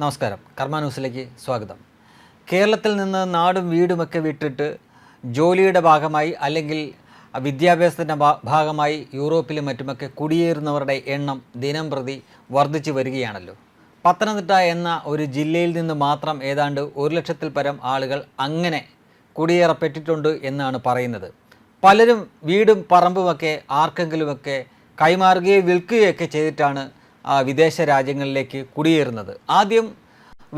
നമസ്കാരം. കർമ്മ ന്യൂസിലേക്ക് സ്വാഗതം. കേരളത്തിൽ നിന്ന് നാടും വീടുമൊക്കെ വിട്ടിട്ട് ജോലിയുടെ ഭാഗമായി അല്ലെങ്കിൽ വിദ്യാഭ്യാസത്തിന്റെ ഭാഗമായി യൂറോപ്പിലും മറ്റുമൊക്കെ കുടിയേറുന്നവരുടെ എണ്ണം ദിനം പ്രതി വർദ്ധിച്ചു വരികയാണല്ലോ. പത്തനംതിട്ട എന്ന ഒരു ജില്ലയിൽ നിന്ന് മാത്രം ഏതാണ്ട് ഒരു ലക്ഷത്തിൽ പരം ആളുകൾ അങ്ങനെ കുടിയേറപ്പെട്ടിട്ടുണ്ട് എന്നാണ് പറയുന്നത്. പലരും വീടും പറമ്പുമൊക്കെ ആർക്കെങ്കിലുമൊക്കെ കൈമാറുകയോ വിൽക്കുകയൊക്കെ ചെയ്തിട്ടാണ് വിദേശ രാജ്യങ്ങളിലേക്ക് കുടിയേറുന്നത്. ആദ്യം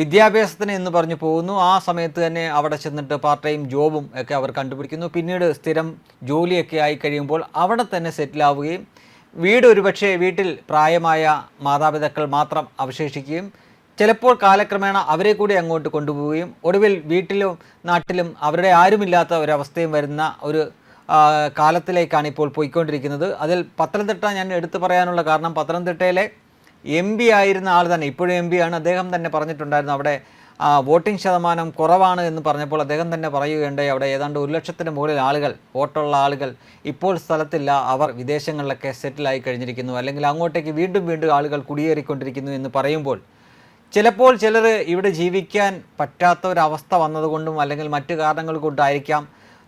വിദ്യാഭ്യാസത്തിന് എന്ന് പറഞ്ഞു പോകുന്നു. ആ സമയത്ത് തന്നെ അവിടെ ചെന്നിട്ട് പാർട്ട് ടൈം ജോബും ഒക്കെ അവർ കണ്ടുപിടിക്കുന്നു. പിന്നീട് സ്ഥിരം ജോലിയൊക്കെ ആയി കഴിയുമ്പോൾ അവിടെ തന്നെ സെറ്റിലാവുകയും വീട് ഒരുപക്ഷെ വീട്ടിൽ പ്രായമായ മാതാപിതാക്കൾ മാത്രം അവശേഷിക്കുകയും ചിലപ്പോൾ കാലക്രമേണ അവരെ കൂടി അങ്ങോട്ട് കൊണ്ടുപോവുകയും ഒടുവിൽ വീട്ടിലും നാട്ടിലും അവരുടെ ആരുമില്ലാത്ത ഒരവസ്ഥയും വരുന്ന ഒരു കാലത്തിലേക്കാണ് ഇപ്പോൾ പോയിക്കൊണ്ടിരിക്കുന്നത്. അതിൽ പത്തനംതിട്ട ഞാൻ എടുത്തു പറയാനുള്ള കാരണം പത്തനംതിട്ടയിലെ എം പി ആയിരുന്ന ആൾ തന്നെ ഇപ്പോഴും എം പി ആണ്. അദ്ദേഹം തന്നെ പറഞ്ഞിട്ടുണ്ടായിരുന്നു അവിടെ വോട്ടിംഗ് ശതമാനം കുറവാണ് എന്ന് പറഞ്ഞപ്പോൾ അദ്ദേഹം തന്നെ പറയുകയുണ്ടായി അവിടെ ഏതാണ്ട് ഒരു ലക്ഷത്തിന് മുകളിൽ ആളുകൾ വോട്ടുള്ള ആളുകൾ ഇപ്പോൾ സ്ഥലത്തില്ല അവർ വിദേശങ്ങളിലൊക്കെ സെറ്റിലായി കഴിഞ്ഞിരിക്കുന്നു അല്ലെങ്കിൽ അങ്ങോട്ടേക്ക് വീണ്ടും വീണ്ടും ആളുകൾ കുടിയേറിക്കൊണ്ടിരിക്കുന്നു എന്ന് പറയുമ്പോൾ ചിലപ്പോൾ ചിലർ ഇവിടെ ജീവിക്കാൻ പറ്റാത്ത ഒരവസ്ഥ വന്നതുകൊണ്ടും അല്ലെങ്കിൽ മറ്റു കാരണങ്ങൾ കൊണ്ടായിരിക്കാം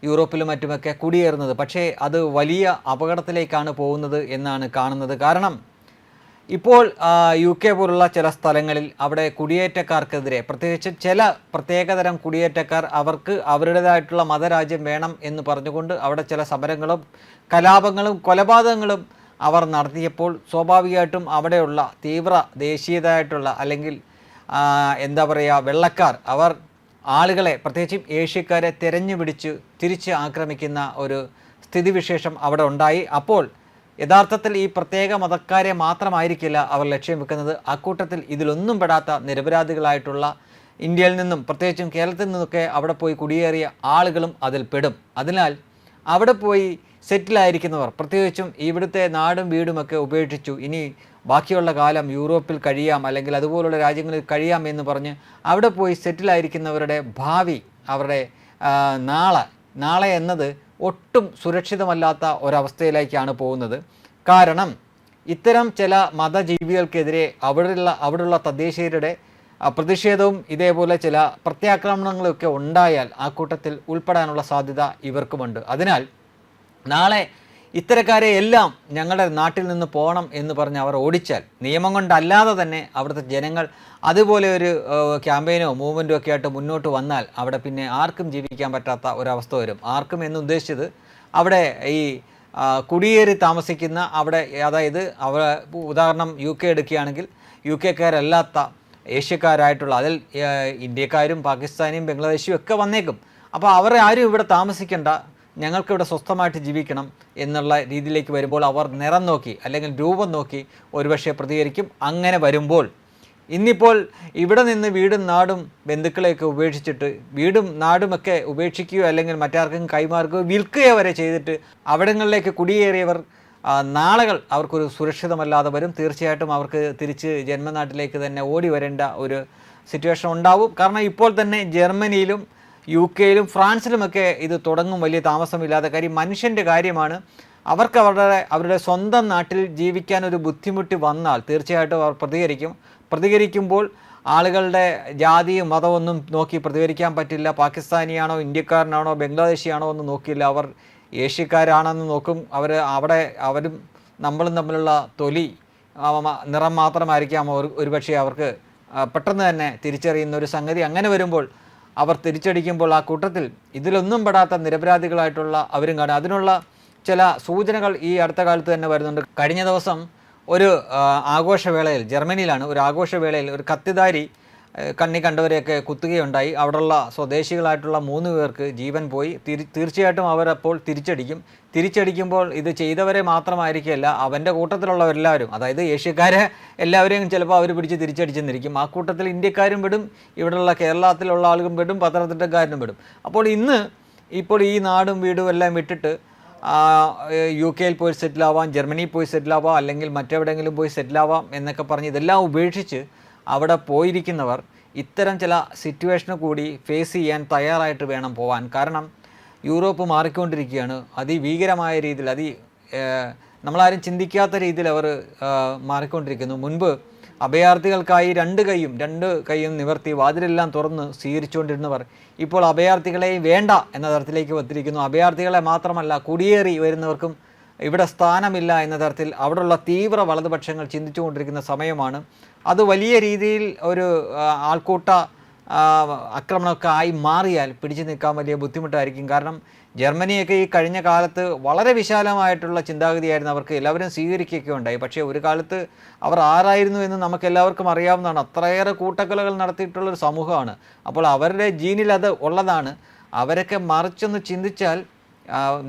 യൂറോപ്പിലും മറ്റുമൊക്കെ കുടിയേറുന്നത്. പക്ഷേ അത് വലിയ അപകടത്തിലേക്കാണ് പോകുന്നത് എന്നാണ് കാണുന്നത്. കാരണം ഇപ്പോൾ യു കെ പോലുള്ള ചില സ്ഥലങ്ങളിൽ അവിടെ കുടിയേറ്റക്കാർക്കെതിരെ പ്രത്യേകിച്ച് ചില പ്രത്യേകതരം കുടിയേറ്റക്കാർ അവർക്ക് അവരുടേതായിട്ടുള്ള മതരാജ്യം വേണം എന്ന് പറഞ്ഞുകൊണ്ട് അവിടെ ചില സമരങ്ങളും കലാപങ്ങളും കൊലപാതകങ്ങളും അവർ നടത്തിയപ്പോൾ സ്വാഭാവികമായിട്ടും അവിടെയുള്ള തീവ്ര ദേശീയതായിട്ടുള്ള അല്ലെങ്കിൽ എന്താ പറയുക വെള്ളക്കാർ അവർ ആളുകളെ പ്രത്യേകിച്ചും ഏഷ്യക്കാരെ തിരഞ്ഞു പിടിച്ച് തിരിച്ച് ആക്രമിക്കുന്ന ഒരു സ്ഥിതിവിശേഷം അവിടെ ഉണ്ടായി. അപ്പോൾ യഥാർത്ഥത്തിൽ ഈ പ്രത്യേക മതക്കാരെ മാത്രമായിരിക്കില്ല അവർ ലക്ഷ്യം വെക്കുന്നത്. അക്കൂട്ടത്തിൽ ഇതിലൊന്നും പെടാത്ത നിരപരാധികളായിട്ടുള്ള ഇന്ത്യയിൽ നിന്നും പ്രത്യേകിച്ചും കേരളത്തിൽ നിന്നൊക്കെ അവിടെ പോയി കുടിയേറിയ ആളുകളും അതിൽ പെടും. അതിനാൽ അവിടെ പോയി സെറ്റിലായിരിക്കുന്നവർ പ്രത്യേകിച്ചും ഇവിടുത്തെ നാടും വീടുമൊക്കെ ഉപേക്ഷിച്ചു. ഇനി ബാക്കിയുള്ള കാലം യൂറോപ്പിൽ കഴിയാം അല്ലെങ്കിൽ അതുപോലുള്ള രാജ്യങ്ങളിൽ കഴിയാം എന്ന് പറഞ്ഞ് അവിടെ പോയി സെറ്റിലായിരിക്കുന്നവരുടെ ഭാവി അവരുടെ നാളെ നാളെ എന്നത് ഒട്ടും സുരക്ഷിതമല്ലാത്ത ഒരവസ്ഥയിലേക്കാണ് പോകുന്നത്. കാരണം ഇത്തരം ചില മതജീവികൾക്കെതിരെ അവിടെയുള്ള അവിടെയുള്ള തദ്ദേശീയരുടെ പ്രതിഷേധവും ഇതേപോലെ ചില പ്രത്യാക്രമണങ്ങളൊക്കെ ഉണ്ടായാൽ ആ കൂട്ടത്തിൽ ഉൾപ്പെടാനുള്ള സാധ്യത ഇവർക്കുമുണ്ട്. അതിനാൽ നാളെ ഇത്തരക്കാരെ എല്ലാം ഞങ്ങളുടെ നാട്ടിൽ നിന്ന് പോകണം എന്ന് പറഞ്ഞ് അവർ ഓടിച്ചാൽ നിയമം കൊണ്ടല്ലാതെ തന്നെ അവിടുത്തെ ജനങ്ങൾ അതുപോലെ ഒരു ക്യാമ്പയിനോ മൂവ്മെന്റോ ഒക്കെ ആയിട്ട് മുന്നോട്ട് വന്നാൽ അവിടെ പിന്നെ ആർക്കും ജീവിക്കാൻ പറ്റാത്ത ഒരവസ്ഥ വരും. ആർക്കും എന്നുദ്ദേശിച്ചത് അവിടെ ഈ കുടിയേറി താമസിക്കുന്ന അവിടെ അതായത് അവ ഉദാഹരണം യു കെ എടുക്കുകയാണെങ്കിൽ യു കെക്കാരല്ലാത്ത ഏഷ്യക്കാരായിട്ടുള്ള അതിൽ ഇന്ത്യക്കാരും പാകിസ്ഥാനിയും ബംഗ്ലാദേശിയും ഒക്കെ വന്നേക്കും. അപ്പോൾ അവരെ ആരും ഇവിടെ താമസിക്കേണ്ട. ഞങ്ങൾക്കിവിടെ സ്വസ്ഥമായിട്ട് ജീവിക്കണം എന്നുള്ള രീതിയിലേക്ക് വരുമ്പോൾ അവർ നിറം നോക്കി അല്ലെങ്കിൽ രൂപം നോക്കി ഒരുപക്ഷെ പ്രതികരിക്കും. അങ്ങനെ വരുമ്പോൾ ഇന്നിപ്പോൾ ഇവിടെ നിന്ന് വീടും നാടും ബന്ധുക്കളെയൊക്കെ ഉപേക്ഷിച്ചിട്ട് വീടും നാടുമൊക്കെ ഉപേക്ഷിക്കുകയോ അല്ലെങ്കിൽ മറ്റാർക്കും കൈമാറുകയോ വിൽക്കുകയോ വരെ ചെയ്തിട്ട് അവിടങ്ങളിലേക്ക് കുടിയേറിയവർ നാളുകൾ അവർക്കൊരു സുരക്ഷിതമല്ലാതെ വരും. തീർച്ചയായിട്ടും അവർക്ക് തിരിച്ച് ജന്മനാട്ടിലേക്ക് തന്നെ ഓടി വരേണ്ട ഒരു സിറ്റുവേഷൻ ഉണ്ടാവും. കാരണം ഇപ്പോൾ തന്നെ ജർമ്മനിയിലും യു കെയിലും ഫ്രാൻസിലുമൊക്കെ ഇത് തുടങ്ങും. വലിയ താമസമില്ലാതെ കാര്യം. മനുഷ്യന്റെ കാര്യമാണ് അവർക്ക് അവരുടെ അവരുടെ സ്വന്തം നാട്ടിൽ ജീവിക്കാൻ ഒരു ബുദ്ധിമുട്ട് വന്നാൽ തീർച്ചയായിട്ടും അവർ പ്രതികരിക്കും. പ്രതികരിക്കുമ്പോൾ ആളുകളുടെ ജാതിയും മതമൊന്നും നോക്കി പ്രതികരിക്കാൻ പറ്റില്ല. പാകിസ്ഥാനിയാണോ ഇന്ത്യക്കാരനാണോ ബംഗ്ലാദേശിയാണോ എന്ന് നോക്കില്ല അവർ ഏഷ്യക്കാരാണെന്ന് നോക്കും. അവർ അവിടെ അവരും നമ്മളും തമ്മിലുള്ള തൊലി നിറം മാത്രമായിരിക്കാം. ഒരു ഒരുപക്ഷെ അവർക്ക് പെട്ടെന്ന് തന്നെ തിരിച്ചറിയുന്ന ഒരു സംഗതി. അങ്ങനെ വരുമ്പോൾ അവർ തിരിച്ചടിക്കുമ്പോൾ ആ കൂട്ടത്തിൽ ഇതിലൊന്നും പെടാത്ത നിരപരാധികളായിട്ടുള്ള അവരും കാണും. അതിനുള്ള ചില സൂചനകൾ ഈ അടുത്ത കാലത്ത് തന്നെ വരുന്നുണ്ട്. കഴിഞ്ഞ ദിവസം ഒരു ആഘോഷവേളയിൽ ജർമ്മനിയിലാണ് ഒരു ആഘോഷവേളയിൽ ഒരു കത്തിദാരി ആ, കണ്ണി കണ്ടവരെയൊക്കെ കുത്തുകയുണ്ടായി. അവിടെയുള്ള സ്വദേശികളായിട്ടുള്ള മൂന്ന് പേർക്ക് ജീവൻ പോയി. തീർച്ചയായിട്ടും അവരപ്പോൾ തിരിച്ചടിക്കും. തിരിച്ചടിക്കുമ്പോൾ ഇത് ചെയ്തവരെ മാത്രമായിരിക്കില്ല അവന്റെ കൂട്ടത്തിലുള്ളവരെല്ലാവരും അതായത് ഏഷ്യക്കാരെ എല്ലാവരെയും ചിലപ്പോൾ അവർ പിടിച്ച് തിരിച്ചടിച്ചെന്നിരിക്കും. ആ കൂട്ടത്തിൽ ഇന്ത്യക്കാരും പെടും ഇവിടെയുള്ള കേരളത്തിലുള്ള ആളുകളും വിടും പത്തനംതിട്ടക്കാരനും പെടും. അപ്പോൾ ഇന്ന് ഇപ്പോൾ ഈ നാടും വീടും എല്ലാം വിട്ടിട്ട് യു കെയിൽ പോയി സെറ്റിലാവാം ജർമ്മനിയിൽ പോയി സെറ്റിലാവാം അല്ലെങ്കിൽ മറ്റെവിടെയെങ്കിലും പോയി സെറ്റിലാവാം എന്നൊക്കെ പറഞ്ഞ് ഇതെല്ലാം ഉപേക്ഷിച്ച് അവിടെ പോയിരിക്കുന്നവർ ഇത്തരം ചില സിറ്റുവേഷന് കൂടി ഫേസ് ചെയ്യാൻ തയ്യാറായിട്ട് വേണം പോവാൻ. കാരണം യൂറോപ്പ് മാറിക്കൊണ്ടിരിക്കുകയാണ്. അതിഭീകരമായ രീതിയിൽ അതി നമ്മളാരും ചിന്തിക്കാത്ത രീതിയിൽ അവർ മാറിക്കൊണ്ടിരിക്കുന്നു. മുൻപ് അഭയാർത്ഥികൾക്കായി രണ്ട് കൈയും രണ്ട് കൈയും നിവർത്തി വാതിലെല്ലാം തുറന്ന് സ്വീകരിച്ചുകൊണ്ടിരുന്നവർ ഇപ്പോൾ അഭയാർത്ഥികളെ വേണ്ട എന്ന തരത്തിലേക്ക് വത്തിരിക്കുന്നു അഭയാർത്ഥികളെ മാത്രമല്ല കുടിയേറി വരുന്നവർക്കും ഇവിടെ സ്ഥാനമില്ല എന്ന തരത്തിൽ അവിടെയുള്ള തീവ്ര വലതുപക്ഷങ്ങൾ ചിന്തിച്ചുകൊണ്ടിരിക്കുന്ന സമയമാണ്. അത് വലിയ രീതിയിൽ ഒരു ആൾക്കൂട്ട ആക്രമണമൊക്കെ ആയി മാറിയാൽ പിടിച്ചു നിൽക്കാൻ വലിയ ബുദ്ധിമുട്ടായിരിക്കും. കാരണം ജർമ്മനിയൊക്കെ ഈ കഴിഞ്ഞ കാലത്ത് വളരെ വിശാലമായിട്ടുള്ള ചിന്താഗതിയായിരുന്നു അവർക്ക് എല്ലാവരും സ്വീകരിക്കുകയൊക്കെ ഉണ്ടായി. പക്ഷേ ഒരു കാലത്ത് അവർ ആരായിരുന്നു എന്ന് നമുക്ക് എല്ലാവർക്കും അറിയാവുന്നതാണ്. അത്രയേറെ കൂട്ടക്കൊലകൾ നടത്തിയിട്ടുള്ളൊരു സമൂഹമാണ്. അപ്പോൾ അവരുടെ ജീനിൽ അത് ഉള്ളതാണ്. അവരൊക്കെ മറിച്ചൊന്ന് ചിന്തിച്ചാൽ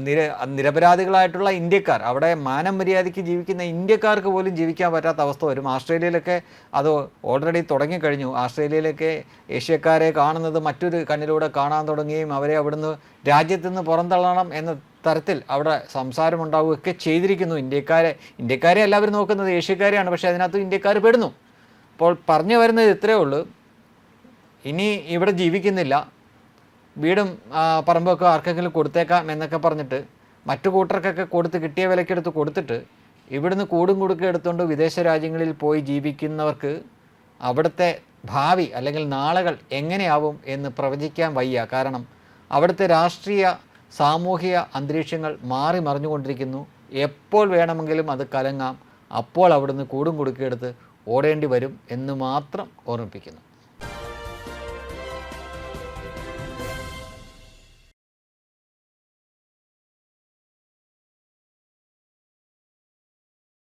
നിര നിരപരാധികളായിട്ടുള്ള ഇന്ത്യക്കാർ അവിടെ മാനം മര്യാദയ്ക്ക് ജീവിക്കുന്ന ഇന്ത്യക്കാർക്ക് പോലും ജീവിക്കാൻ പറ്റാത്ത അവസ്ഥ വരും. ആസ്ട്രേലിയയിലൊക്കെ അത് ഓൾറെഡി തുടങ്ങിക്കഴിഞ്ഞു ആസ്ട്രേലിയയിലൊക്കെ ഏഷ്യക്കാരെ കാണുന്നത് മറ്റൊരു കണ്ണിലൂടെ കാണാൻ തുടങ്ങുകയും അവരെ അവിടുന്ന് രാജ്യത്തു നിന്ന് പുറന്തള്ളണം എന്ന തരത്തിൽ അവിടെ സംസാരമുണ്ടാവുകയൊക്കെ ചെയ്തിരിക്കുന്നു. ഇന്ത്യക്കാരെ ഇന്ത്യക്കാരെ എല്ലാവരും നോക്കുന്നത് ഏഷ്യക്കാരെയാണ്. പക്ഷേ അതിനകത്ത് ഇന്ത്യക്കാർ പെടുന്നു. അപ്പോൾ പറഞ്ഞു വരുന്നത് ഇത്രയേ ഉള്ളൂ. ഇനി ഇവിടെ ജീവിക്കുന്നില്ല. വീടും പറമ്പൊക്കെ ആർക്കെങ്കിലും കൊടുത്തേക്കാം എന്നൊക്കെ പറഞ്ഞിട്ട് മറ്റു കൂട്ടർക്കൊക്കെ കൊടുത്ത് കിട്ടിയ വിലക്കെടുത്ത് കൊടുത്തിട്ട് ഇവിടുന്ന് കൂടും കൊടുക്കുക എടുത്തുകൊണ്ട് വിദേശ രാജ്യങ്ങളിൽ പോയി ജീവിക്കുന്നവർക്ക് അവിടുത്തെ ഭാവി അല്ലെങ്കിൽ നാളുകൾ എങ്ങനെയാവും എന്ന് പ്രവചിക്കാൻ വയ്യ. കാരണം അവിടുത്തെ രാഷ്ട്രീയ സാമൂഹിക അന്തരീക്ഷങ്ങൾ മാറി മറിഞ്ഞുകൊണ്ടിരിക്കുന്നു. എപ്പോൾ വേണമെങ്കിലും അത് കലങ്ങാം. അപ്പോൾ അവിടുന്ന് കൂടും കുടുക്കിയെടുത്ത് ഓടേണ്ടി വരും എന്ന് മാത്രം ഓർമ്മിപ്പിക്കുന്നു.